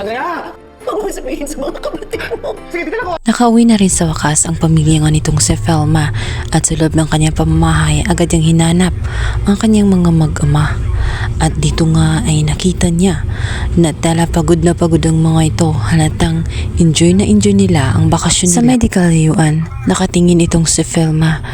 Andrea! Huwag mo sabihin sa mga kapatid mo. Sige, ako. Nakauwi na rin sa wakas ang pamilya nga nitong si Felma at sa loob ng kanyang pamamahay agad niyang hinanap ang kanyang mga mag-ama. At dito nga ay nakita niya na tala pagod na pagod ang mga ito halatang enjoy na enjoy nila ang bakasyon nila. Sa medical layuan, nakatingin itong si Felma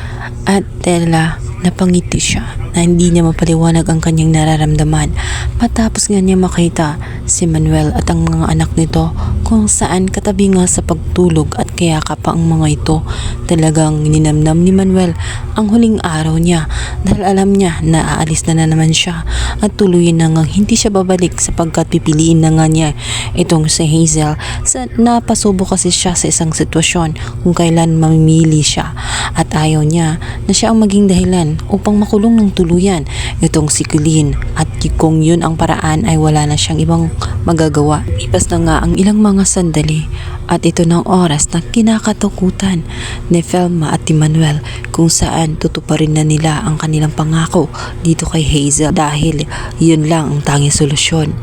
at tela napangiti siya na hindi niya mapaliwanag ang kanyang nararamdaman. Matapos nga niya makita si Manuel at ang mga anak nito kung saan katabi nga sa pagtulog at kaya ka pa ang mga ito. Talagang ninamnam ni Manuel ang huling araw niya dahil alam niya na aalis na na naman siya at tuluyin na nga hindi siya babalik sapagkat pipiliin na nga niya itong si Hazel sa napasubo kasi siya sa isang sitwasyon kung kailan mamimili siya. At ayaw niya na siya ang maging dahilan upang makulong ng tuluyan itong si Colleen at kung yun ang paraan ay wala na siyang ibang magagawa. Ipas na nga ang ilang mga sandali at ito ng oras na kinakatakutan ni Felma at ni Manuel kung saan tutuparin na nila ang kanilang pangako dito kay Hazel dahil yun lang ang tanging solusyon.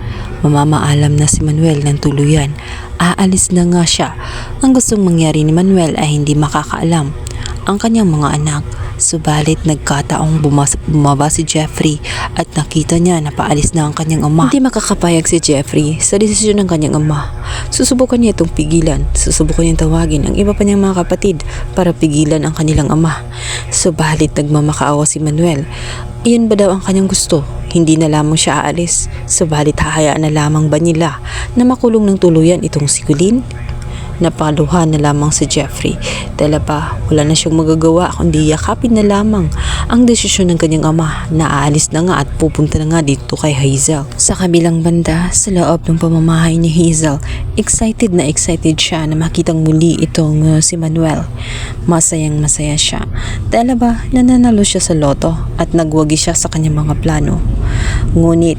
Mamamaalam na si Manuel ng tuluyan. Aalis na nga siya. Ang gustong mangyari ni Manuel ay hindi makakaalam ang kanyang mga anak. Subalit nagkataong bumas- bumaba si Jeffrey at nakita niya na paalis na ang kanyang ama. Hindi makakapayag si Jeffrey sa desisyon ng kanyang ama. Susubukan niya itong pigilan. Susubukan niyang tawagin ang iba pa niyang mga kapatid para pigilan ang kanilang ama. Subalit nagmamakaawa si Manuel. Iyon ba daw ang kanyang gusto? Hindi na lamang siya aalis. Subalit hahayaan na lamang ba nila na makulong ng tuluyan itong si Colleen? Napaluhan na lamang si Jeffrey. Dahil pa, wala na siyang magagawa kundi yakapin na lamang ang desisyon ng kanyang ama na aalis na nga at pupunta na nga dito kay Hazel. Sa kabilang banda, sa loob ng pamamahay ni Hazel, excited na excited siya na makitang muli itong uh, si Manuel. Masayang masaya siya. Dahil ba, nananalo siya sa loto at nagwagi siya sa kanyang mga plano. Ngunit,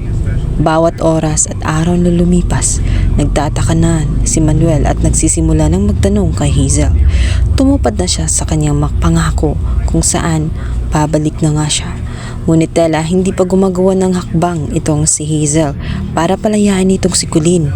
bawat oras at araw na lumipas, nagtataka na si Manuel at nagsisimula ng magtanong kay Hazel. Tumupad na siya sa kanyang pangako kung saan babalik na nga siya. Ngunit tela, hindi pa gumagawa ng hakbang itong si Hazel para palayain itong si Colleen